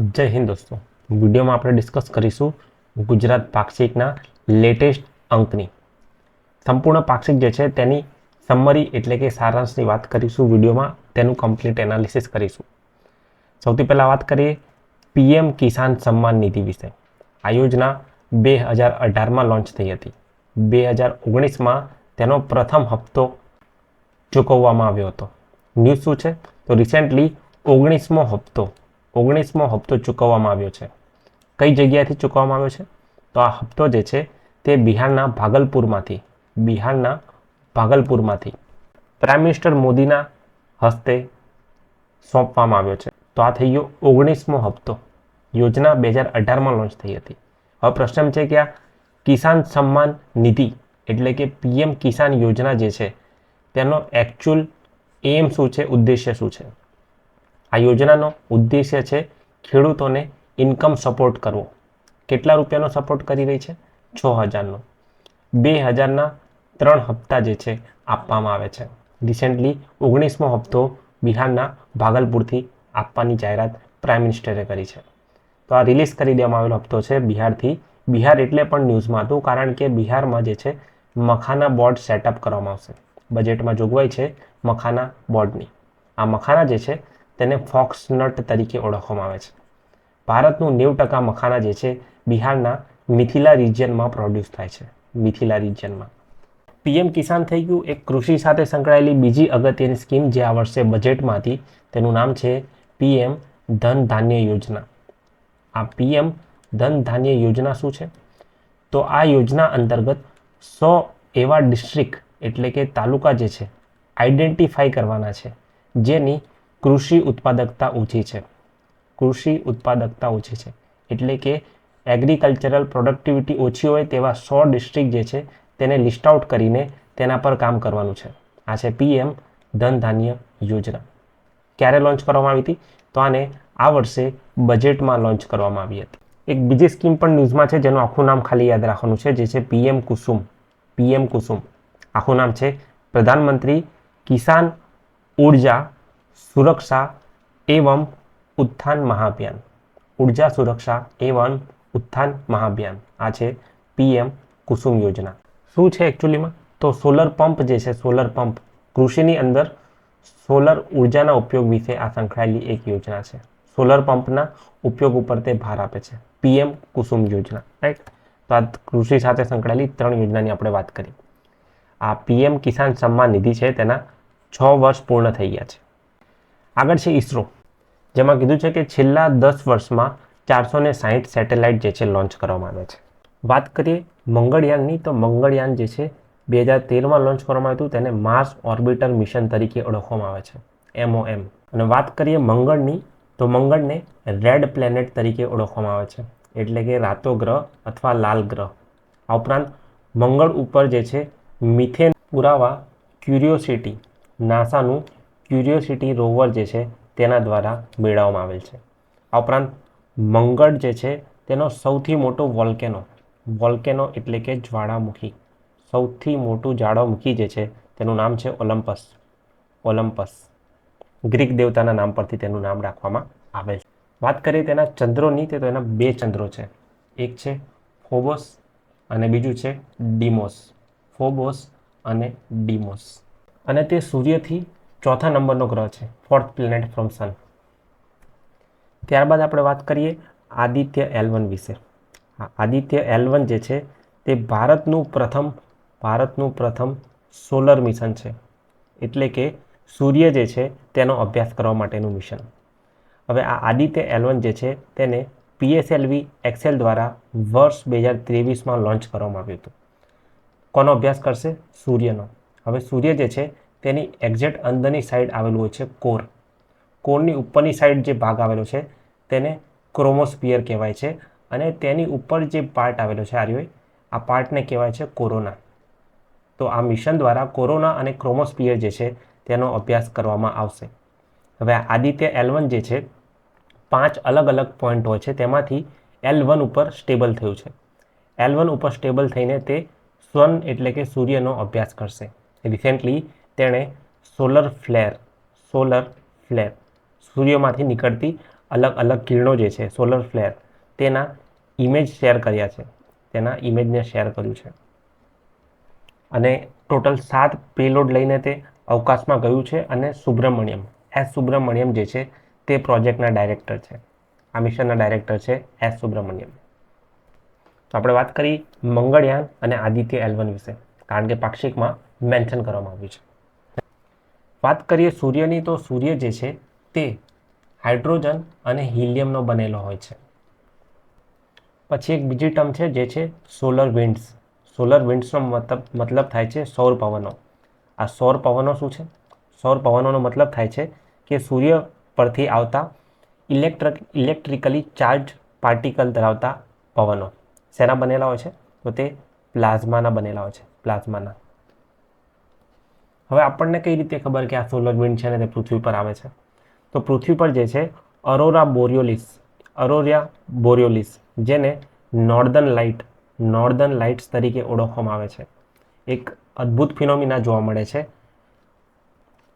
જય હિન્દ દોસ્તો. વિડીયોમાં આપણે ડિસ્કસ કરીશું ગુજરાત પાક્ષિકના લેટેસ્ટ અંકની. સંપૂર્ણ પાક્ષિક જે છે તેની સમરી એટલે કે સારાંશની વાત કરીશું વિડીયોમાં, તેનું કમ્પ્લીટ એનાલિસિસ કરીશું. સૌથી પહેલાં વાત કરીએ પીએમ કિસાન સન્માન નિધિ વિશે. આ યોજના બે હજાર અઢારમાં લોન્ચ થઈ હતી. બે હજાર ઓગણીસમાં તેનો પ્રથમ હપ્તો ચૂકવવામાં આવ્યો હતો. ન્યૂઝ શું છે? તો રિસેન્ટલી ઓગણીસમો હપ્તો ઓગણીસમો હપ્તો ચૂકવવામાં આવ્યો છે. કઈ જગ્યાએથી ચૂકવવામાં આવ્યો છે? તો આ હપ્તો જે છે તે બિહારના ભાગલપુરમાંથી બિહારના ભાગલપુરમાંથી પ્રાઇમ મિનિસ્ટર મોદીના હસ્તે સોંપવામાં આવ્યો છે. તો આ થઈ ગયો ઓગણીસમો હપ્તો. યોજના બે હજાર અઢારમાં લોન્ચ થઈ હતી. હવે પ્રશ્ન છે કે આ કિસાન સન્માન નિધિ એટલે કે પીએમ કિસાન યોજના જે છે તેનો એકચ્યુઅલ એમ શું છે, ઉદ્દેશ્ય શું છે? આ યોજનાનો ઉદ્દેશ્ય છે ખેડૂતોને ઇન્કમ સપોર્ટ કરવો. કેટલા રૂપિયાનો સપોર્ટ કરી રહી છે? છ હજારનો. બે હજારના ત્રણ હપ્તા જે છે આપવામાં આવે છે. રિસેન્ટલી ઓગણીસમો હપ્તો બિહારના ભાગલપુરથી આપવાની જાહેરાત પ્રાઇમ મિનિસ્ટરે કરી છે. તો આ રિલીઝ કરી દેવામાં આવેલો હપ્તો છે બિહારથી. બિહાર એટલે પણ ન્યૂઝમાં હતું કારણ કે બિહારમાં જે છે મખાના બોર્ડ સેટઅપ કરવામાં આવશે. બજેટમાં જોગવાઈ છે મખાના બોર્ડની આ મખાના જે છે તેને ફોક્સનટ તરીકે ઓળખવામાં આવે છે. ભારતનું નેવું ટકા મખાના જે છે, બિહારના મિથિલા રિજિયનમાં પ્રોડ્યુસ થાય છે. મિથિલા રિજિયનમાં પીએમ કિસાન થઈ ગયું. એક કૃષિ સાથે સંકળાયેલી બીજી અગત્યની સ્કીમ જે આ વર્ષે બજેટમાં હતી તેનું નામ છે પીએમ ધન ધાન્ય યોજના. આ પીએમ ધન ધાન્ય યોજના શું છે? તો આ યોજના અંતર્ગત સો એવા ડિસ્ટ્રિક્ટ એટલે કે તાલુકા જે છે આઈડેન્ટિફાઈ કરવાના છે. જેની કૃષિ ઉત્પાદકતા ઓછી છે. કૃષિ ઉત્પાદકતા ઓછી છે. એટલે કે એગ્રીકલ્ચરલ પ્રોડક્ટિવિટી ઓછી હોય તેવા સો ડિસ્ટ્રિક્ટ જે છે, તેને લિસ્ટ આઉટ કરીને તેના પર કામ કરવાનું છે. આ છે પીએમ ધન ધાન્ય યોજના. ક્યારે લોન્ચ કરવામાં આવી હતી? તો આને આ વર્ષે બજેટમાં લોન્ચ કરવામાં આવી હતી. એક બીજી સ્કીમ પણ ન્યૂઝમાં છે, જેનું આખું નામ ખાલી યાદ રાખવાનું છે, જે છે પીએમ કુસુમ. પીએમ કુસુમ. આખું નામ છે પ્રધાનમંત્રી કિસાન ઊર્જા સુરક્ષા એવમ ઉત્થાન મહાભિયાન. ઊર્જા સુરક્ષા એવમ ઉત્થાન મહાભિયાન. આ છે પીએમ કુસુમ યોજના. શું છે એકચ્યુઅલીમાં તો સોલર પંપ જે છે સોલર પંપ કૃષિની અંદર સોલર ઉર્જાના ઉપયોગ વિશે આ સંકળાયેલી એક યોજના છે. સોલર પંપના ઉપયોગ ઉપર તે ભાર આપે છે. પીએમ કુસુમ યોજના. રાઈટ તો આ કૃષિ સાથે સંકળાયેલી ત્રણ યોજનાની આપણે વાત કરી. આ પીએમ કિસાન સન્માન નિધિ છે, તેના છ વર્ષ પૂર્ણ થઈ ગયા છે. આગળ છે ઈસરો જેમાં કીધું છે કે છેલ્લા દસ વર્ષમાં ચારસો ને સાહીઠ સેટેલાઇટ જે છે લોન્ચ કરવામાં આવ્યા છે. વાત કરીએ મંગળયાનની, તો મંગળયાન જે છે બે હજાર તેરમાં લોન્ચ કરવામાં આવ્યું તેને માર્સ ઓર્બિટર મિશન તરીકે ઓળખવામાં આવે છે, એમઓએમ. અને વાત કરીએ મંગળની, તો મંગળને રેડ પ્લેનેટ તરીકે ઓળખવામાં આવે છે, એટલે કે રાતો ગ્રહ અથવા લાલ ગ્રહ. આ ઉપરાંત મંગળ ઉપર જે છે મિથેન પુરાવા ક્યુરિયોસિટી, નાસાનું ક્યુરિયોસિટી રોવર જે છે તેના દ્વારા મેળવવામાં આવેલ છે. આ ઉપરાંત મંગળ જે છે તેનો સૌથી મોટો વોલ્કેનો વોલ્કેનો એટલે કે જ્વાળામુખી, સૌથી મોટું જ્વાળામુખી જે છે તેનું નામ છે ઓલમ્પસ ઓલમ્પસ. ગ્રીક દેવતાના નામ પરથી તેનું નામ રાખવામાં આવે છે. વાત કરીએ તેના ચંદ્રોની, તે તો એના બે ચંદ્રો છે. એક છે ફોબોસ અને બીજું છે ડીમોસ. ફોબોસ અને ડીમોસ. અને તે સૂર્યથી ચોથા નંબરનો ગ્રહ છે ફોર્થ પ્લેનેટ ફ્રોમ સન ત્યારબાદ આપણે વાત કરીએ આદિત્ય એલવન વિશે. આદિત્ય એલવન જે છે, તે ભારતનું પ્રથમ ભારતનું પ્રથમ સોલર મિશન છે. એટલે કે સૂર્ય જે છે, તેનો અભ્યાસ કરવા માટેનું મિશન હવે આ આદિત્ય એલવન જે છે, તેને પીએસએલવી એક્સેલ દ્વારા વર્ષ બે હજાર ત્રેવીસમાં લોન્ચ કરવામાં આવ્યું હતું. કોનો અભ્યાસ કરશે? સૂર્યનો. હવે સૂર્ય જે છે તેની એક્ઝેક્ટ અંદરની સાઈડ આવેલું હોય છે કોર. કોરની ઉપરની સાઈડ જે ભાગ આવેલો છે તેને ક્રોમોસ્પિયર કહેવાય છે અને તેની ઉપર જે પાર્ટ આવેલો છે આર્યોય આ પાર્ટને કહેવાય છે કોરોના. તો આ મિશન દ્વારા કોરોના અને ક્રોમોસ્પિયર જે છે તેનો અભ્યાસ કરવામાં આવશે. હવે આદિત્ય એલવન જે છે, પાંચ અલગ અલગ પોઈન્ટ હોય છે, તેમાંથી એલ વન ઉપર સ્ટેબલ થયું છે. એલ વન ઉપર સ્ટેબલ થઈને તે સ્વન એટલે કે સૂર્યનો અભ્યાસ કરશે. રિસેન્ટલી તેણે સોલર ફ્લેર સોલર ફ્લેર, સૂર્યમાંથી નીકળતી અલગ અલગ કિરણો જે છે, સોલર ફ્લેર, તેના ઇમેજ શેર કર્યા છે. તેના ઇમેજને શેર કર્યું છે. અને ટોટલ સાત પેલોડ લઈને તે અવકાશમાં ગયું છે અને સુબ્રમણ્યમ, એસ સુબ્રમણ્યમ જે છે, તે પ્રોજેક્ટના ડાયરેક્ટર છે. આ મિશનના ડાયરેક્ટર છે એસ સુબ્રમણ્યમ. તો આપણે વાત કરી મંગળયાન અને આદિત્ય એલવન વિશે, કારણ કે પાક્ષિકમાં મેન્શન કરવામાં આવ્યું છે. વાત કરીએ સૂર્યની, તો સૂર્ય જે છે તે હાઇડ્રોજન અને હિલિયમનો બનેલો હોય છે. પછી એક બીજી ટર્મ છે જે છે સોલર વિન્ડ્સ. સોલર વિન્ડ્સનો મતલબ મતલબ થાય છે સૌર પવનો. આ સૌર પવનો શું છે? સૌર પવનોનો મતલબ થાય છે કે સૂર્ય પરથી આવતા ઇલેક્ટ્રિક, ઇલેક્ટ્રિકલી ચાર્જ પાર્ટિકલ ધરાવતા પવનો. શેના બનેલા હોય છે? તો તે પ્લાઝમાના બનેલા હોય છે, પ્લાઝમાના. હવે આપણને કઈ રીતે ખબર કે આ સોલર વિન્ડ છે ને તે પૃથ્વી પર આવે છે? તો પૃથ્વી પર જે છે અરોરા બોરિયોલિસ અરોરિયા બોરિયોલિસ જેને નોર્ધન લાઇટ નોર્ધન લાઇટ્સ તરીકે ઓળખવામાં આવે છે. એક અદ્ભુત ફિનોમિના જોવા મળે છે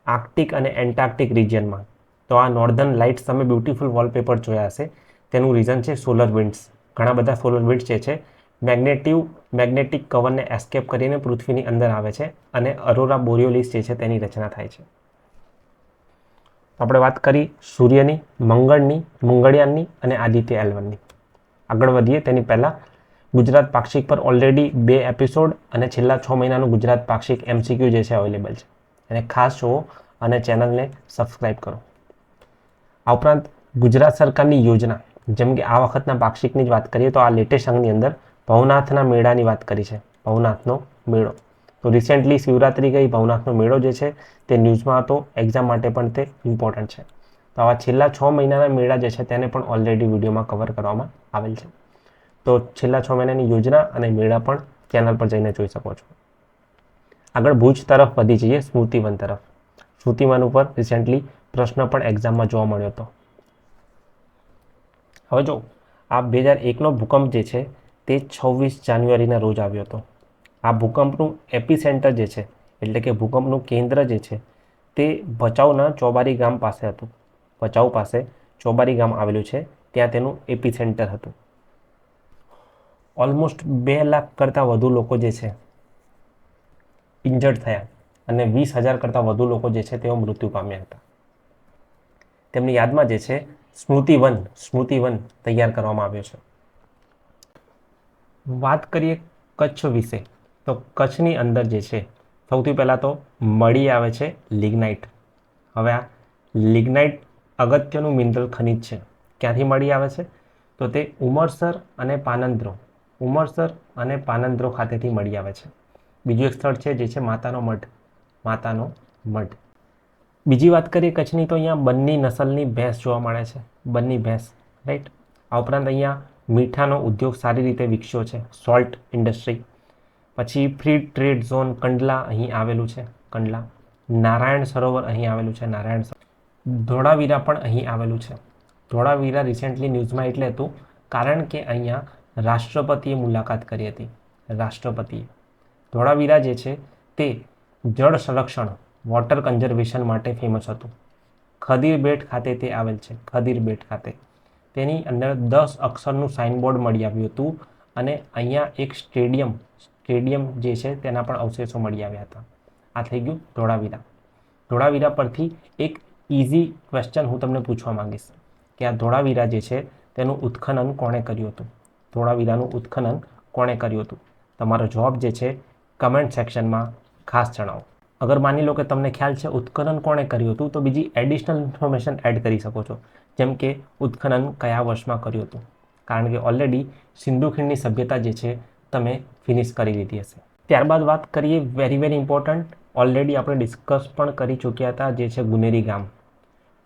આર્કટિક અને એન્ટાર્કટિક રિજિયનમાં તો આ નોર્ધન લાઇટ્સ તમે બ્યુટિફુલ વોલપેપર જોયા હશે. તેનું રીઝન છે સોલર વિન્ડ્સ ઘણા બધા સોલર વિન્ડ્સ જે છે મેગ્નેટિવ, મેગ્નેટિક કવરને એસ્કેપ કરીને પૃથ્વીની અંદર આવે છે અને અરોરા બોરિયોલિસ જે છે તેની રચના થાય છે. આપણે વાત કરી સૂર્યની, મંગળની, મંગળયાનની અને આદિત્ય એલવનની. આગળ વધીએ તેની પહેલાં. ગુજરાત પાક્ષિક પર ઓલરેડી બે એપિસોડ અને છેલ્લા છ મહિનાનું ગુજરાત પાક્ષિક એમસીક્યુ જે છે અવેલેબલ છે. એને ખાસ જુઓ અને ચેનલને સબસ્ક્રાઈબ કરો. આ ઉપરાંત ગુજરાત સરકારની યોજના, જેમ કે આ વખતના પાક્ષિકની જ વાત કરીએ તો આ લેટેસ્ટ અંગની અંદર ભવનાથના મેળાની વાત કરી છે, ભવનાથનો મેળો. તો રિસેન્ટલી શિવરાત્રિ ગઈ, ભવનાથનો મેળો જે છે, તે ન્યૂઝમાં હતો એક્ઝામ માટે પણ તે ઇમ્પોર્ટન્ટ છે. તો આવા છેલ્લા છ મહિનાના મેળા જે છે, તેને પણ ઓલરેડી વિડીયોમાં કવર કરવામાં આવેલ છે. તો છેલ્લા છ મહિનાની યોજના અને મેળા પણ ચેનલ પર જઈને જોઈ શકો છો. આગળ ભુજ તરફ વધી જઈએ, સ્મૃતિવન તરફ. સ્મૃતિવન ઉપર રિસેન્ટલી પ્રશ્ન પણ એક્ઝામમાં જોવા મળ્યો હતો. હવે જો, આ બે હજાર એકનો ભૂકંપ જે છે તે છવ્વીસ જાન્યુઆરીના રોજ આવ્યો હતો. આ ભૂકંપનું એપિસેન્ટર જે છે, એટલે કે ભૂકંપનું કેન્દ્ર જે છે, તે ભચાઉના ચોબારી ગામ પાસે હતું. ભચાઉ પાસે ચોબારી ગામ આવેલું છે, ત્યાં તેનું એપિસેન્ટર હતું. ઓલમોસ્ટ બે લાખ કરતાં વધુ લોકો જે છે, ઇન્જર્ડ થયા અને વીસ હજાર કરતાં વધુ લોકો જે છે, તેઓ મૃત્યુ પામ્યા હતા. તેમની યાદમાં જે છે, સ્મૃતિવન સ્મૃતિવન તૈયાર કરવામાં આવ્યો છે. વાત કરીએ કચ્છ વિશે, તો કચ્છની અંદર જે છે, સૌથી પહેલાં તો મળી આવે છે લિગ્નાઇટ. હવે આ લિગ્નાઇટ અગત્યનું મિનરલ ખનિજ છે. ક્યાંથી મળી આવે છે? તો તે ઉમરસર અને પાનંદ્રો, ઉમરસર અને પાનંદ્રો ખાતેથી મળી આવે છે. બીજું એક સ્થળ છે જે છે માતાનો મઢ માતાનો મઢ. બીજી વાત કરીએ કચ્છની, તો અહીંયા બંની નસલની ભેંસ જોવા મળે છે બંની ભેંસ રાઈટ આ ઉપરાંત અહીંયા મીઠાનો ઉદ્યોગ સારી રીતે વિકસ્યો છે. Salt industry. પછી ફ્રી ટ્રેડ ઝોન કંડલા અહીં આવેલું છે. કંડલા. નારાયણ સરોવર અહીં આવેલું છે. નારાયણ ધોળાવીરા પણ અહીં આવેલું છે. ધોળાવીરા રિસેન્ટલી ન્યૂઝમાં એટલે હતું, કારણ કે અહીંયા રાષ્ટ્રપતિએ મુલાકાત કરી હતી. રાષ્ટ્રપતિએ. ધોળાવીરા જે છે, તે જળ સંરક્ષણ વોટર કન્ઝર્વેશન માટે ફેમસ હતું. ખદીર બેટ ખાતે તે આવેલ છે. ખદીર બેટ ખાતે. તેની અંદર દસ અક્ષરનું સાઇનબોર્ડ મળી આવ્યું હતું અને અહીંયા એક સ્ટેડિયમ સ્ટેડિયમ જે છે તેના પણ અવશેષો મળી આવ્યા હતા. આ થઈ ગયું ધોળાવીરા. ધોળાવીરા પરથી એક ઇઝી ક્વેશ્ચન હું તમને પૂછવા માંગીશ કે આ ધોળાવીરા જે છે તેનું ઉત્ખનન કોણે કર્યું હતું? ધોળાવીરાનું ઉત્ખનન કોણે કર્યું હતું? તમારો જવાબ જે છે કમેન્ટ સેક્શનમાં ખાસ જણાવો. અગર માની લો કે તમને ખ્યાલ છે ઉત્ખનન કોણે કર્યું હતું, તો બીજી એડિશનલ ઇન્ફોર્મેશન એડ કરી શકો છો. જેમ કે ઉત્ખનન કયા વર્ષમાં કર્યું હતું. કારણ કે ઓલરેડી સિંધુ ખીણની સભ્યતા જે છે, તમે ફિનિશ કરી લીધી હશે. ત્યારબાદ વાત કરીએ વેરી વેરી ઇમ્પોર્ટન્ટ ઓલરેડી આપણે ડિસ્કસ પણ કરી ચૂક્યા હતા જે છે ગુનેરી ગામ.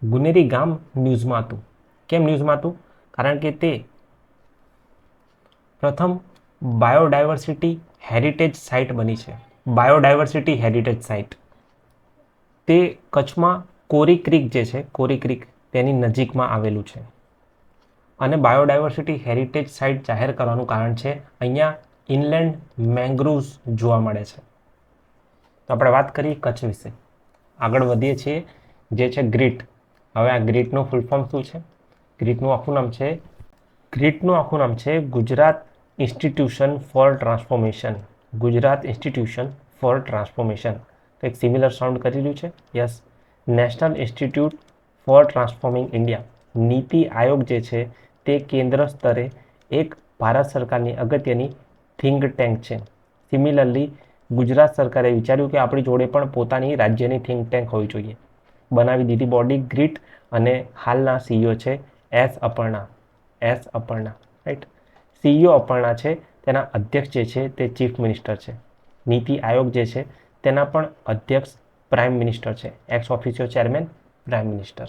ગુનેરી ગામ ન્યૂઝમાં હતું કેમ ન્યૂઝમાં હતું કારણ કે તે પ્રથમ બાયોડાયવર્સિટી હેરિટેજ સાઇટ બની છે. Biodiversity heritage site. તે કચ્છમાં કોરી ક્રીક જે છે, કોરી ક્રીક તેની નજીકમાં આવેલું છે. અને બાયોડાયવર્સિટી હેરિટેજ સાઇટ જાહેર કરવાનું કારણ છે, અહીંયા ઇનલેન્ડ મેંગ્રુવ્સ જોવા મળે છે. તો આપણે વાત કરીએ કચ્છ વિશે. આગળ વધીએ છીએ, જે છે ગ્રીટ. હવે આ ગ્રીટનું ફૂલ ફોર્મ શું છે? ગ્રીટનું આખું નામ છે, ગ્રીટનું આખું નામ છે Gujarat institution for transformation. Gujarat institution for transformation. કંઈક સિમિલર સાઉન્ડ કરી રહ્યું છે? Yes national institute for transforming India NITI Aayog જે છે, તે કેન્દ્ર સ્તરે એક ભારત સરકારની અગત્યની થિંક ટેન્ક છે. સિમિલરલી ગુજરાત સરકારે વિચાર્યું કે આપણી જોડે પણ પોતાની રાજ્યની થિંક ટેન્ક હોવી જોઈએ. બનાવી દીધી બોડી ગ્રીટ અને હાલના સીઈઓ છે S Aparna. S Aparna right CEO Aparna છે તેના અધ્યક્ષ જે છે તે ચીફ મિનિસ્ટર છે. નીતિ આયોગ જે છે તેના પણ અધ્યક્ષ પ્રાઇમ મિનિસ્ટર છે. Ex officio chairman prime minister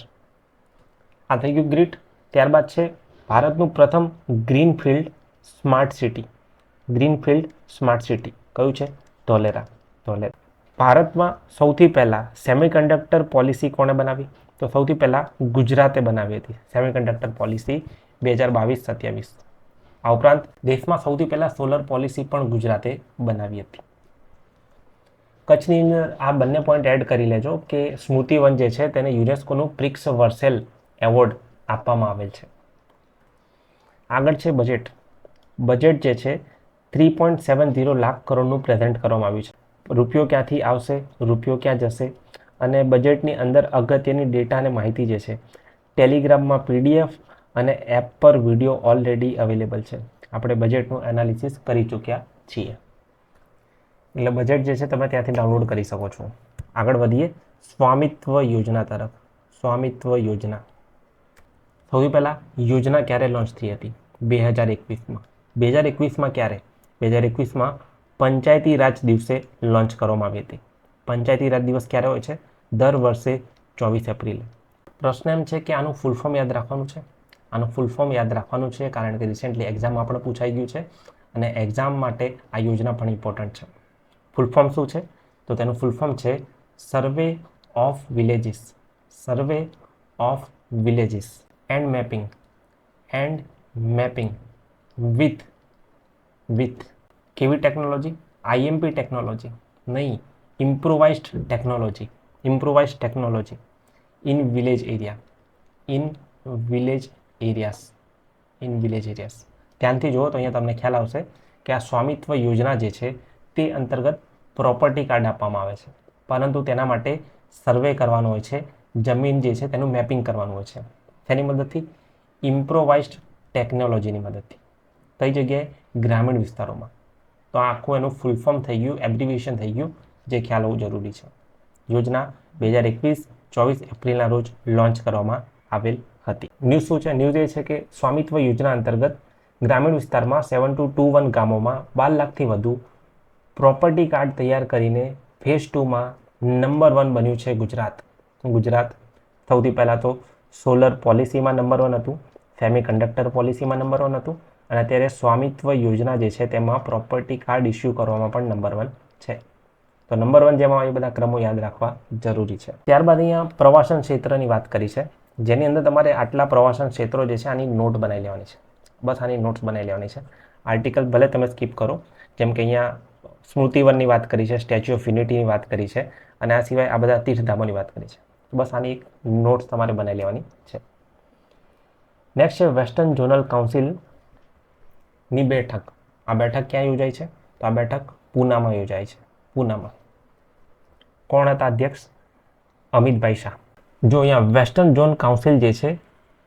આ થઈ ગયું ગ્રીટ. ત્યારબાદ છે ભારતનું પ્રથમ greenfield smart city. Greenfield smart city. કયું છે? ધોલેરા. ધોલેરા. ભારતમાં સૌથી પહેલાં સેમિકન્ડક્ટર પોલિસી કોણે બનાવી? તો સૌથી પહેલાં ગુજરાતે બનાવી હતી. સેમિકન્ડક્ટર પોલિસી બે હજાર બાવીસ સત્યાવીસ. આ ઉપરાંત દેશમાં સૌથી પહેલાં સોલર પોલિસી પણ ગુજરાતે બનાવી હતી. કચ્છની અંદર આ બંને પોઈન્ટ એડ કરી લેજો કે સ્મૃતિવન જે છે તેને યુનેસ્કોનું પ્રિક્સ વર્સેલ એવોર્ડ આપવામાં આવેલ છે. આગળ છે બજેટ બજેટ જે છે three point seven zero lakh કરોડનું પ્રેઝન્ટ કરવામાં આવ્યું છે. રૂપિયો ક્યાંથી આવશે? રૂપિયો ક્યાં જશે? અને બજેટની અંદર અગત્યની ડેટા અને માહિતી જે છે ટેલિગ્રામમાં પીડીએફ અને એપ પર વીડિયો ઓલરેડી અવેલેબલ છે. આપણે બજેટનું એનાલિસિસ કરી ચૂક્યા છીએ. એટલે બજેટ જે છે તમે ત્યાંથી ડાઉનલોડ કરી શકો છો. આગળ વધીએ. સ્વામિત્વ યોજના તરફ. સ્વામિત્વ યોજના. સૌથી પહેલાં યોજના ક્યારે લોન્ચ થઈ હતી? બે હજાર એકવીસમાં. બે હજાર એકવીસમાં ક્યારે? બે હજાર એકવીસમાં પંચાયતી રાજ દિવસે લોન્ચ કરવામાં આવી હતી. પંચાયતી રાજ દિવસ ક્યારે હોય છે? દર વર્ષે ચોવીસ એપ્રિલે. પ્રશ્ન એમ છે કે આનું ફૂલ ફોર્મ યાદ રાખવાનું છે? આનું ફૂલ ફોર્મ યાદ રાખવાનું છે, કારણ કે રિસેન્ટલી એક્ઝામ આપણે પૂછાઈ ગયું છે અને એક્ઝામ માટે આ યોજના પણ ઇમ્પોર્ટન્ટ છે. ફૂલ ફોર્મ શું છે? તો તેનું ફૂલ ફોર્મ છે survey of villages survey of villages and mapping and mapping with with કેવી ટેકનોલોજી આઈએમપી ટેકનોલોજી નહીં improvised technology improvise technology in village area in village areas in village areas ધ્યાનથી જુઓ તો અહીંયા તમને ખ્યાલ આવશે કે આ સ્વામિત્વ યોજના જે છે, તે અંતર્ગત પ્રોપર્ટી કાર્ડ આપવામાં આવે છે. પરંતુ તેના માટે સર્વે કરવાનો હોય છે, જમીન જે છે તેનું મેપિંગ કરવાનું હોય છે. તેની મદદથી? ઇમ્પ્રોવાઇઝડ ટેકનોલોજીની મદદથી. કઈ જગ્યાએ? ગ્રામીણ વિસ્તારોમાં. તો આ આખું એનું ફૂલ ફોર્મ થઈ ગયું એબ્રિવિએશન થઈ ગયું, જે ખ્યાલ હોવું જરૂરી છે. યોજના બે હજાર એકવીસ ચોવીસ એપ્રિલના રોજ લોન્ચ કરવામાં આવેલ હતી. ન્યૂઝ શું છે ન્યૂઝ એ છે કે સ્વામિત્વ યોજના અંતર્ગત ગ્રામીણ વિસ્તારમાં સેવન ટુ ટુ વન ગામોમાં બાર લાખથી વધુ પ્રોપર્ટી કાર્ડ તૈયાર કરીને ફેઝ ટુમાં નંબર વન બન્યું છે ગુજરાત. ગુજરાત સૌથી પહેલાં તો સોલર પોલિસીમાં નંબર વન હતું સેમી કંડક્ટર પોલિસીમાં નંબર વન હતું અને અત્યારે સ્વામિત્વ યોજના જે છે તેમાં પ્રોપર્ટી કાર્ડ ઇસ્યુ કરવામાં પણ નંબર વન છે. તો નંબર વન જેમાં એ બધા ક્રમો યાદ રાખવા જરૂરી છે. ત્યારબાદ અહીંયા પ્રવાસન ક્ષેત્રની વાત કરી છે. જેની અંદર તમારે આટલા પ્રવાસન ક્ષેત્રો જે છે, આની નોટ બનાવી લેવાની છે. બસ આની નોટ્સ બનાવી લેવાની છે. આર્ટિકલ ભલે તમે સ્કીપ કરો, જેમ કે અહીંયા સ્મૃતિવનની વાત કરી છે સ્ટેચ્યુ ઓફ યુનિટીની વાત કરી છે, અને આ સિવાય આ બધા તીર્થધામોની વાત કરી છે. બસ આની એક નોટ્સ તમારે બનાવી લેવાની છે. નેક્સ્ટ છે વેસ્ટર્ન ઝોનલ કાઉન્સિલની બેઠક. આ બેઠક ક્યાં યોજાય છે? તો આ બેઠક પૂનામાં યોજાય છે. પૂનામાં. કોણ હતા અધ્યક્ષ? અમિતભાઈ શાહ. જો અહીંયા વેસ્ટર્ન ઝોન કાઉન્સિલ જે છે,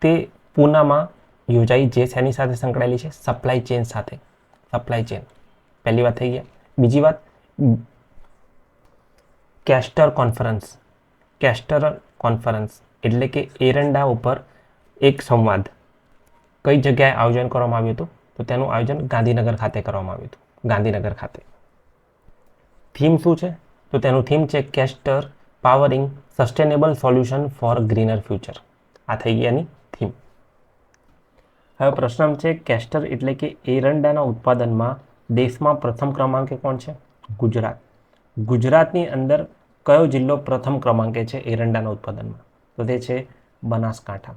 તે પૂનામાં યોજાઈ જે શેની સાથે સંકળાયેલી છે? સપ્લાય ચેન સાથે. સપ્લાય ચેન પહેલી વાત થઈ ગયા બીજી વાત કેસ્ટર કોન્ફરન્સ કેસ્ટર કોન્ફરન્સ એટલે કે એરંડા ઉપર એક સંવાદ. કઈ જગ્યાએ આયોજન કરવામાં આવ્યું હતું? તો તેનું આયોજન ગાંધીનગર ખાતે કરવામાં આવ્યું હતું. ગાંધીનગર ખાતે. થીમ શું છે? તો તેનું થીમ છે castor powering sustainable solution for greener future આ થઈ ગઈ એની થીમ હવે પ્રશ્ન છે કેસ્ટર એટલે કે એરંડાના ઉત્પાદનમાં દેશમાં પ્રથમ ક્રમાંકે કોણ છે? ગુજરાત. ગુજરાતની અંદર કયો જિલ્લો પ્રથમ ક્રમાંકે છે એરંડાના ઉત્પાદનમાં? તો તે છે બનાસકાંઠા.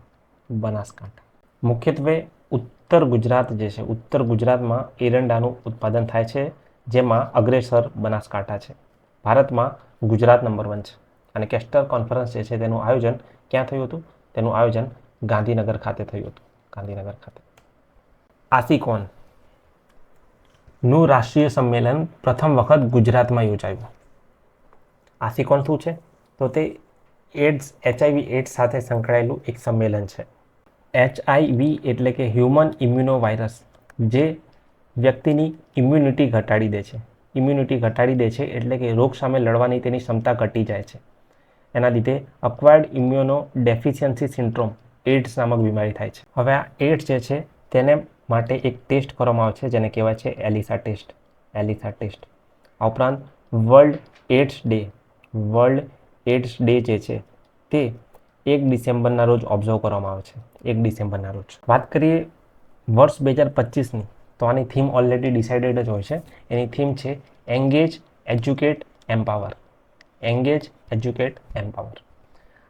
બનાસકાંઠા. મુખ્યત્વે ઉત્તર ગુજરાત જે છે, ઉત્તર ગુજરાતમાં એરંડાનું ઉત્પાદન થાય છે, જેમાં અગ્રેસર બનાસકાંઠા છે. ભારતમાં ગુજરાત નંબર વન છે. અને કેસ્ટર કોન્ફરન્સ જે છે તેનું આયોજન ક્યાં થયું હતું? તેનું આયોજન ગાંધીનગર ખાતે થયું હતું. ગાંધીનગર ખાતે. આસિકોન. નું રાષ્ટ્રીય સંમેલન પ્રથમ વખત ગુજરાતમાં યોજાયું. આસિકોન શું છે? તો તે એડ્સ એચઆઈવી એડ્સ સાથે સંકળાયેલું એક સંમેલન છે. એચઆઈવી એટલે કે હ્યુમન ઇમ્યુનો વાયરસ જે વ્યક્તિની ઇમ્યુનિટી ઘટાડી દે છે. ઇમ્યુનિટી ઘટાડી દે છે એટલે કે રોગ સામે લડવાની તેની ક્ષમતા ઘટી જાય છે. એના લીધે acquired immuno deficiency syndrome AIDS નામક બીમારી થાય છે. હવે આ એડ્સ જે છે, તેને માટે એક ટેસ્ટ કરવામાં આવે છે, જેને કહેવાય છે એલિસા ટેસ્ટ એલિસા ટેસ્ટ આ ઉપરાંત world AIDS day world AIDS day જે છે, તે એક ડિસેમ્બરના રોજ ઓબ્ઝર્વ કરવામાં આવે છે. એક ડિસેમ્બરના રોજ. વાત કરીએ વર્ષ બે હજાર પચીસની, તો આની થીમ ઓલરેડી ડિસાઇડેડ જ હોય છે. એની થીમ છે engage educate empower engage educate empower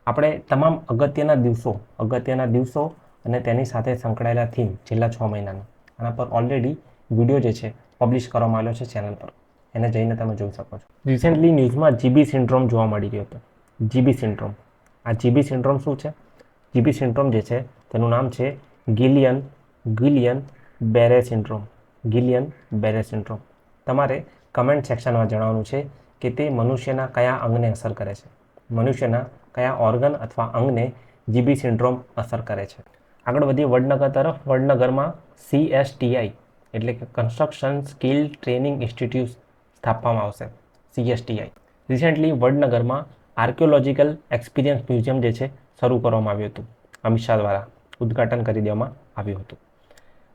આપણે તમામ અગત્યના દિવસો અગત્યના દિવસો અને તેની સાથે સંકળાયેલા થીમ છેલ્લા છ મહિનાના, આના પર ઓલરેડી વીડિયો જે છે પબ્લિશ કરવામાં આવ્યો છે ચેનલ પર. એને જઈને તમે જોઈ શકો છો. રિસેન્ટલી ન્યૂઝમાં જીબી સિન્ડ્રોમ જોવા મળી રહ્યો હતો. જીબી સિન્ડ્રોમ આ જીબી સિન્ડ્રોમ શું છે? જીબી સિન્ડ્રોમ જે છે, તેનું નામ છે Guillain Guillain Barre syndrome Guillain Barre syndrome તમારે કમેન્ટ સેક્શનમાં જણાવવાનું છે કે તે મનુષ્યના કયા અંગને અસર કરે છે? મનુષ્યના કયા ઓર્ગન અથવા અંગને જીબી સિન્ડ્રોમ અસર કરે છે? આગળ વધીએ, વડનગર તરફ. વડનગરમાં સીએસટીઆઈ એટલે કે કન્સ્ટ્રક્શન સ્કિલ ટ્રેનિંગ ઇન્સ્ટિટ્યૂટ સ્થાપવામાં આવશે. સીએસટીઆઈ રિસેન્ટલી વડનગરમાં આર્કિયોલોજીકલ એક્સપિરિયન્સ મ્યુઝિયમ જે છે, શરૂ કરવામાં આવ્યું હતું. અમિત શાહ દ્વારા ઉદ્ઘાટન કરી દેવામાં આવ્યું હતું.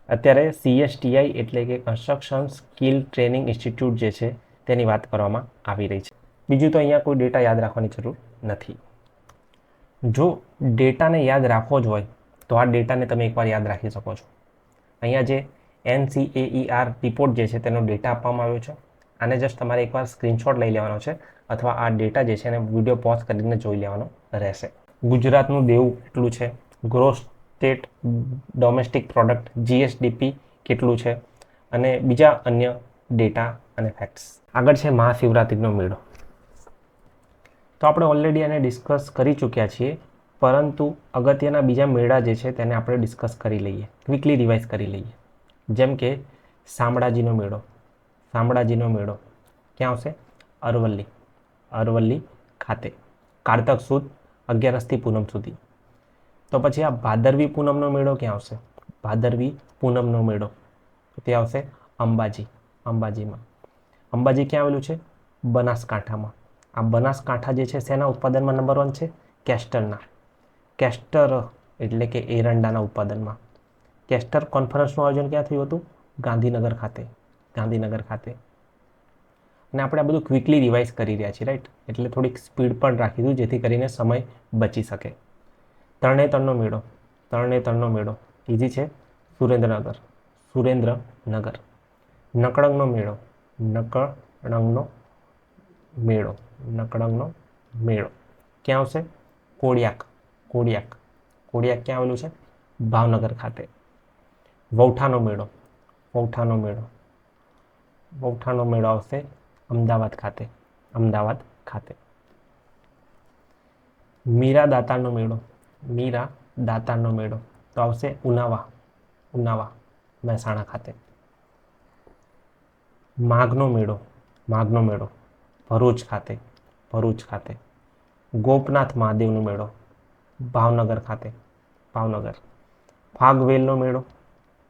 અત્યારે સીએસટીઆઈ એટલે કે કન્સ્ટ્રક્શન સ્કિલ ટ્રેનિંગ ઇન્સ્ટિટ્યૂટ જે છે તેની વાત કરવામાં આવી રહી છે. બીજું તો અહીંયા કોઈ ડેટા યાદ રાખવાની જરૂર નથી. જો ડેટાને યાદ રાખવો જ હોય, તો આ ડેટાને તમે એકવાર યાદ રાખી શકો છો. અહીંયા જે એનસીએઈઆર રિપોર્ટ જે છે, તેનો ડેટા આપવામાં આવ્યો છે. આને જસ્ટ તમારે એકવાર સ્ક્રીનશોટ લઈ લેવાનો છે, અથવા આ ડેટા જે છે, એને વીડિયો પોઝ કરીને જોઈ લેવાનો રહેશે. ગુજરાતનું દેવું કેટલું છે? Gross state domestic product GSDP કેટલું છે? અને બીજા અન્ય ડેટા અને ફેક્ટ્સ આગળ છે મહાશિવરાત્રિનો મેળો. તો આપણે ઓલરેડી એને ડિસ્કસ કરી ચૂક્યા છીએ, પરંતુ અગત્યના બીજા મેળા જે છે તેને આપણે ડિસ્કસ કરી લઈએ વીકલી રિવાઇઝ કરી લઈએ. જેમ કે શામળાજીનો મેળો. શામળાજીનો મેળો ક્યાં આવશે? અરવલ્લી. અરવલ્લી ખાતે. કારતક સુદ અગિયારસથી પૂનમ સુધી. તો પછી આ ભાદરવી પૂનમનો મેળો ક્યાં આવશે? ભાદરવી પૂનમનો મેળો. તે આવશે અંબાજી. અંબાજીમાં. અંબાજી ક્યાં આવેલું છે? બનાસકાંઠામાં. આ બનાસકાંઠા જે છે, શેના ઉત્પાદનમાં નંબર વન છે? કેસ્ટરના. કેસ્ટર એટલે કે એરંડાના ઉત્પાદનમાં. કેસ્ટર કોન્ફરન્સનું આયોજન ક્યાં થયું હતું? ગાંધીનગર ખાતે. ગાંધીનગર ખાતે. અને આપણે આ બધું ક્વિકલી રિવાઇઝ કરી રહ્યા છીએ રાઈટ એટલે થોડીક સ્પીડ પણ રાખી દઉં જેથી કરીને સમય બચી શકે. તરણેતરનો મેળો. તરણેતરનો મેળો. ઇઝી છે. સુરેન્દ્રનગર. સુરેન્દ્રનગર. નકળંગનો મેળો. નકળંગનો મેળો નકળંગનો મેળો. ક્યાં આવશે? કોડિયાક કોડિયાક. કોડિયાક ક્યાં આવેલું છે? ભાવનગર ખાતે. વૌઠાનો મેળો વૌઠાનો મેળો. વૌઠાનો મેળો આવશે અમદાવાદ ખાતે અમદાવાદ ખાતે. મીરા દાતારનો મેળો મીરા દાતારનો મેળો. તો આવશે ઉનાવા ઉનાવા મહેસાણા ખાતે. માઘનો મેળો માઘનો મેળો, ભરૂચ ખાતે ભરૂચ ખાતે, ગોપનાથ મહાદેવનો મેળો, ભાવનગર ખાતે, ભાવનગર ફાગવેલનો મેળો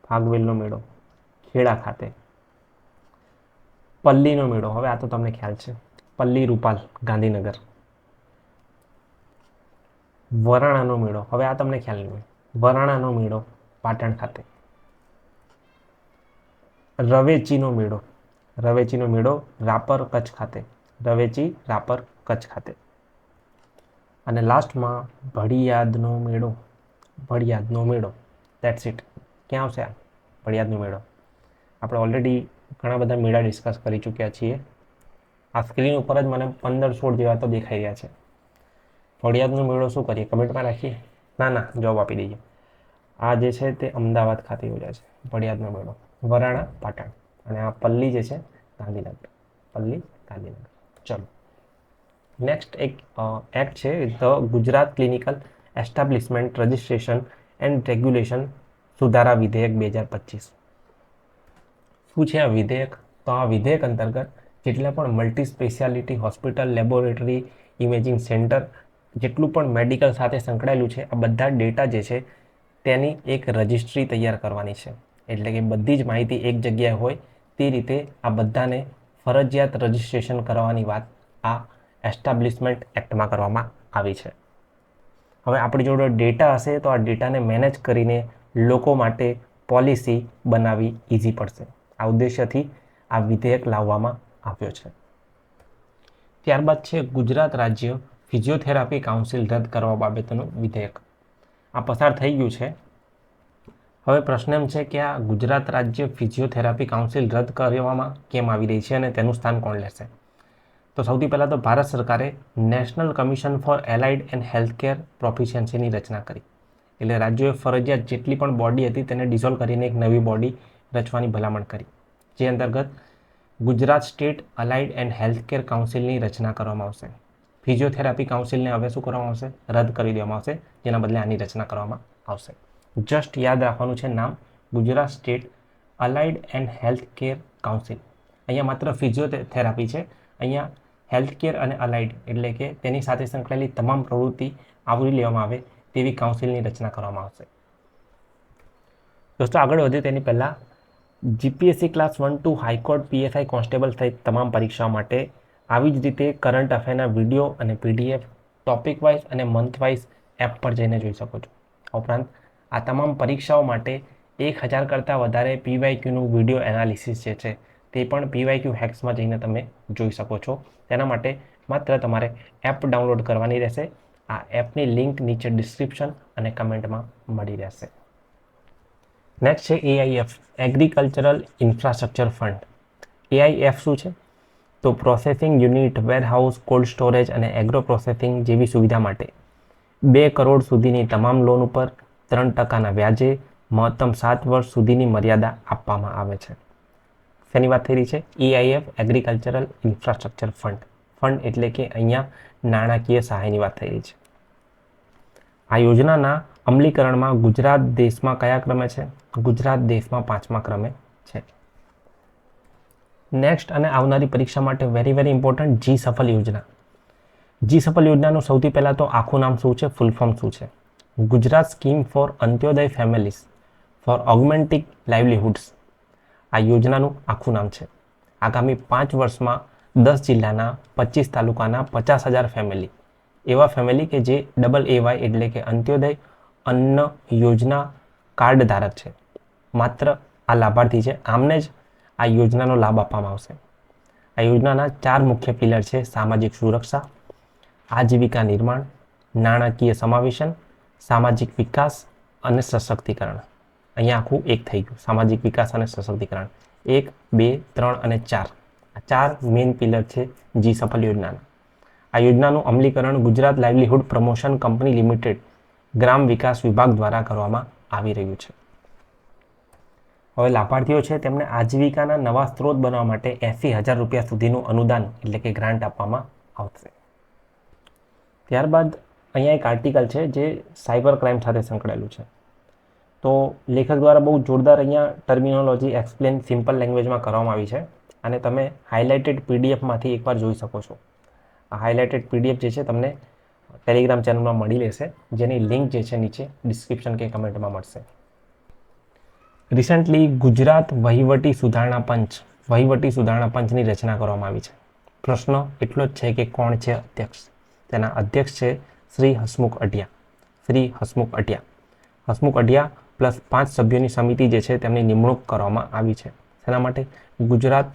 ફાગવેલનો મેળો, ખેડા ખાતે, પલ્લીનો મેળો, હવે આ તો તમને ખ્યાલ છે, પલ્લી, રૂપાલ, ગાંધીનગર, વરાણાનો મેળો, હવે આ તમને ખ્યાલ નહીં વરાણાનો મેળો પાટણ ખાતે, રવેચીનો મેળો રવેચીનો મેળો રાપર કચ્છ ખાતે. રવેચી રાપર કચ્છ ખાતે. અને લાસ્ટમાં ભડિયાદનો મેળો. ભડિયાદનો મેળો. દેટ્સ ઇટ ક્યાં આવશે આ? ભડિયાદનો મેળો. આપણે ઓલરેડી ઘણા બધા મેળા ડિસ્કસ કરી ચૂક્યા છીએ. આ સ્ક્રીન ઉપર જ મને પંદર સોળ જેવા તો દેખાઈ રહ્યા છે. ફળિયાદનો મેળો શું કરીએ? કમેન્ટમાં રાખીએ. ના ના, જવાબ આપી દઈએ. આ જે છે તે અમદાવાદ ખાતે યોજાય છે. ફળિયાદનો મેળો. વરાણા પાટણ. અને આ પલ્લી જે છે, ગાંધીનગર. પલ્લી, ગાંધીનગર. ચલો. નેક્સ્ટ એક એક્ટ છે the Gujarat clinical establishment registration and regulation સુધારા વિધેયક બે હજાર પચીસ. શું છે આ વિધેયક? તો આ વિધેયક અંતર્ગત જેટલા પણ multi speciality hospital laboratory imaging centre જેટલું પણ મેડિકલ સાથે સંકળાયેલું છે, આ બધા ડેટા જે છે, તેની એક રજિસ્ટ્રી તૈયાર કરવાની છે. એટલે કે બધી જ માહિતી એક જગ્યાએ હોય તે રીતે આ બધાને ફરજિયાત રજિસ્ટ્રેશન કરવાની વાત આ એસ્ટાબ્લિશમેન્ટ એક્ટમાં કરવામાં આવી છે. હવે આપણી જોડે ડેટા હશે તો આ ડેટાને મેનેજ કરીને લોકો માટે પોલિસી બનાવવી ઇઝી પડશે. આ ઉદ્દેશ્યથી આ વિધેયક લાવવામાં આવ્યો છે. ત્યારબાદ છે ગુજરાત રાજ્ય ફિઝિયોથેરાપી કાઉન્સિલ રદ કરવા બાબતનું વિધેયક. આ પસાર થઈ ગયું છે. હવે પ્રશ્ન એમ છે કે આ ગુજરાત રાજ્ય ફિઝિયોથેરાપી કાઉન્સિલ રદ કરવામાં કેમ આવી રહી છે અને તેનું સ્થાન કોણ લેશે? તો સૌથી પહેલાં તો ભારત સરકારે national commission for allied and healthcare પ્રોફિશિયન્સીની રચના કરી. એટલે રાજ્યોએ ફરજિયાત જેટલી પણ બોડી હતી તેને ડિઝોલ્વ કરીને એક નવી બોડી રચવાની ભલામણ કરી. જે અંતર્ગત Gujarat state allied and healthcare કાઉન્સિલની રચના કરવામાં આવશે. ફિઝિયોથેરાપી કાઉન્સિલને હવે શું કરવામાં આવશે? રદ કરી દેવામાં આવશે, જેના બદલે આની રચના કરવામાં આવશે. જસ્ટ યાદ રાખવાનું છે નામ. Gujarat state allied and health care council. અહીંયા માત્ર ફિઝિયોથેરાપી છે. અહીંયા હેલ્થ કેર અને અલાઇડ એટલે કે તેની સાથે સંકળાયેલી તમામ પ્રવૃત્તિ આવરી લેવામાં આવે તેવી કાઉન્સિલની રચના કરવામાં આવશે. દોસ્તો, આગળ વધે તેની પહેલાં. GPSC class one two high court PSI constable સહિત તમામ પરીક્ષાઓ માટે આવી જ રીતે કરંટ અફેરના વીડિયો અને પીડીએફ ટોપિક વાઇઝ અને મંથ વાઇઝ એપ પર જઈને જોઈ શકો છો. ઉપરાંત આ તમામ પરીક્ષાઓ માટે એક હજાર કરતાં વધારે પીવાયક્યુનું વીડિયો એનાલિસિસ જે છે તે પણ પીવાયક્યુ હેક્સમાં જઈને તમે જોઈ શકો છો. તેના માટે માત્ર તમારે એપ ડાઉનલોડ કરવાની રહેશે. આ એપની લિંક નીચે ડિસ્ક્રિપ્શન અને કમેન્ટમાં મળી રહેશે. નેક્સ્ટ છે AIF agricultural infrastructure fund AIF શું છે? તો processing unit warehouse cold storage અને એગ્રો પ્રોસેસિંગ જેવી સુવિધા માટે બે કરોડ સુધીની તમામ લોન ઉપર ત્રણ ટકાના વ્યાજે મહત્તમ સાત વર્ષ સુધીની મર્યાદા આપવામાં આવે છે. શેની વાત થઈ રહી છે? AIF agricultural infrastructure fund fund એટલે કે અહીંયા નાણાકીય સહાયની વાત થઈ રહી છે. આ યોજનાના અમલીકરણમાં ગુજરાત દેશમાં કયા ક્રમે છે? ગુજરાત દેશમાં પાંચમા ક્રમે છે. નેક્સ્ટ અને આવનારી પરીક્ષા માટે very very important G Safal યોજના. જી સફલ યોજનાનું સૌથી પહેલાં તો આખું નામ શું છે? ફૂલ ફોર્મ શું છે? Gujarat scheme for Antyodaya families for augmenting livelihoods. આ યોજનાનું આખું નામ છે. આગામી પાંચ વર્ષમાં દસ જિલ્લાના પચીસ તાલુકાના પચાસ હજાર ફેમિલી. એવા ફેમિલી કે જે ડબલ એવાય એટલે કે અંત્યોદય અન્ન યોજના કાર્ડ ધારક છે. માત્ર આ લાભાર્થી છે. આમને જ આ યોજનાનો લાભ આપવામાં આવશે. આ યોજનાના ચાર મુખ્ય પિલર છે સામાજિક સુરક્ષા, આજીવિકા નિર્માણ, નાણાકીય સમાવેશન સામાજિક વિકાસ અને સશક્તિકરણ. અહીંયા આખું એક થઈ ગયું. સામાજિક વિકાસ અને સશક્તિકરણ. એક, બે, ત્રણ અને ચાર. આ ચાર મેઇન પિલર છે જી સફળ યોજનાના. આ યોજનાનું અમલીકરણ Gujarat livelihood promotion company limited ગ્રામ વિકાસ વિભાગ દ્વારા કરવામાં આવી રહ્યું છે. હવે લાભાર્થીઓ છે તેમને આજીવિકાના નવા સ્ત્રોત બનાવવા માટે એંસી હજાર રૂપિયા સુધીનું અનુદાન એટલે કે ગ્રાન્ટ આપવામાં આવશે. ત્યારબાદ અહીંયા એક આર્ટિકલ છે જે સાયબર ક્રાઇમ સાથે સંકળાયેલું છે. તો લેખક દ્વારા બહુ જોરદાર અહીંયા ટર્મિનોલોજી એક્સપ્લેન સિમ્પલ લેંગ્વેજમાં કરવામાં આવી છે અને તમે હાઇલાઇટેડ પીડીએફમાંથી એકવાર જોઈ શકો છો. આ હાઇલાઇટેડ પીડીએફ જે છે તમને ટેલિગ્રામ ચેનલમાં મળી લેશે, જેની લિંક જે છે નીચે ડિસ્ક્રિપ્શન કે કમેન્ટમાં મળશે. રિસન્ટલી ગુજરાત વહીવટી સુધારણા પંચ, વહીવટી સુધારણા પંચની રચના કરવામાં આવી છે. પ્રશ્ન એટલો જ છે કે કોણ છે અધ્યક્ષ? તેના અધ્યક્ષ છે શ્રી હસમુખ અઢિયા. શ્રી હસમુખ અઢિયા. હસમુખ અઢિયા પ્લસ પાંચ સભ્યોની સમિતિ જે છે તેમની નિમણૂક કરવામાં આવી છે. તેના માટે? ગુજરાત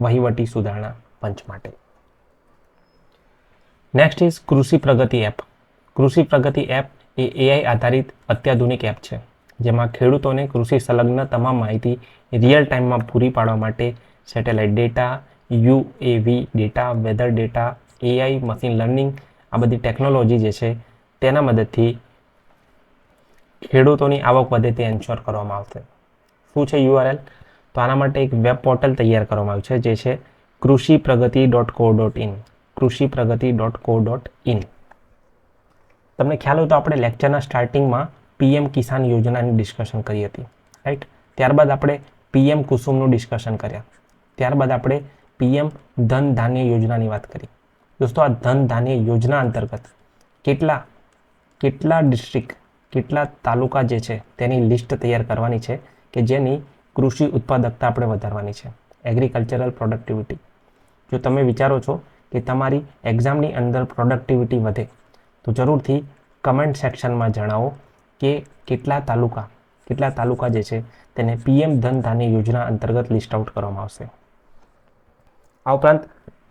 વહીવટી સુધારણા પંચ માટે. નેક્સ્ટ ઇઝ કૃષિ પ્રગતિ એપ. કૃષિ પ્રગતિ એપ એ એઆઈ આધારિત અત્યાધુનિક એપ છે, જેમાં ખેડૂતોને કૃષિ સંલગ્ન તમામ માહિતી રિયલ ટાઈમમાં પૂરી પાડવા માટે satellite data UAV data weather data AI machine learning આ બધી ટેકનોલોજી જે છે, તેના મદદથી ખેડૂતોની આવક વધે તે એન્શ્યોર કરવામાં આવશે. શું છે યુઆરએલ તો આના માટે એક વેબ પોર્ટલ તૈયાર કરવામાં આવ્યું છે, જે છે Krishi Pragati dot co dot in Krishi Pragati dot co dot in તમને ખ્યાલ હોય તો આપણે લેક્ચરના સ્ટાર્ટિંગમાં પીએમ કિસાન યોજનાની ડિસ્કશન કરી હતી રાઈટ ત્યારબાદ આપણે પીએમ કુસુમનું ડિસ્કશન કર્યા. ત્યારબાદ આપણે પીએમ ધન ધાન્ય યોજનાની વાત કરી. દોસ્તો, આ ધન ધાન્ય યોજના અંતર્ગત કેટલા કેટલા ડિસ્ટ્રિક્ટ કેટલા તાલુકા જે છે તેની લિસ્ટ તૈયાર કરવાની છે કે જેની કૃષિ ઉત્પાદકતા આપણે વધારવાની છે. એગ્રીકલ્ચરલ પ્રોડક્ટિવિટી જો તમે વિચારો છો કે તમારી એક્ઝામની અંદર પ્રોડક્ટિવિટી વધે, તો જરૂરથી કમેન્ટ સેક્શનમાં જણાવો કે કેટલા તાલુકા કેટલા તાલુકા જે છે તેને પીએમ ધન ધાન્ય યોજના અંતર્ગત લિસ્ટ આઉટ કરવામાં આવશે. આ ઉપરાંત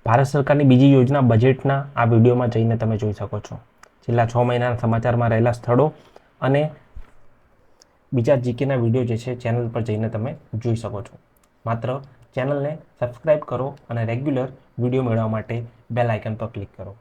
ભારત સરકારની બીજી યોજના બજેટના આ વિડીયોમાં જઈને તમે જોઈ શકો છો. છેલ્લા છ મહિનાના સમાચારમાં રહેલા સ્થળો અને બીજા જીકેના વીડિયો જે છે ચેનલ પર જઈને તમે જોઈ શકો છો. માત્ર ચેનલને સબસ્ક્રાઇબ કરો અને રેગ્યુલર વીડિયો મેળવવા માટે બેલ આઇકન પર ક્લિક કરો.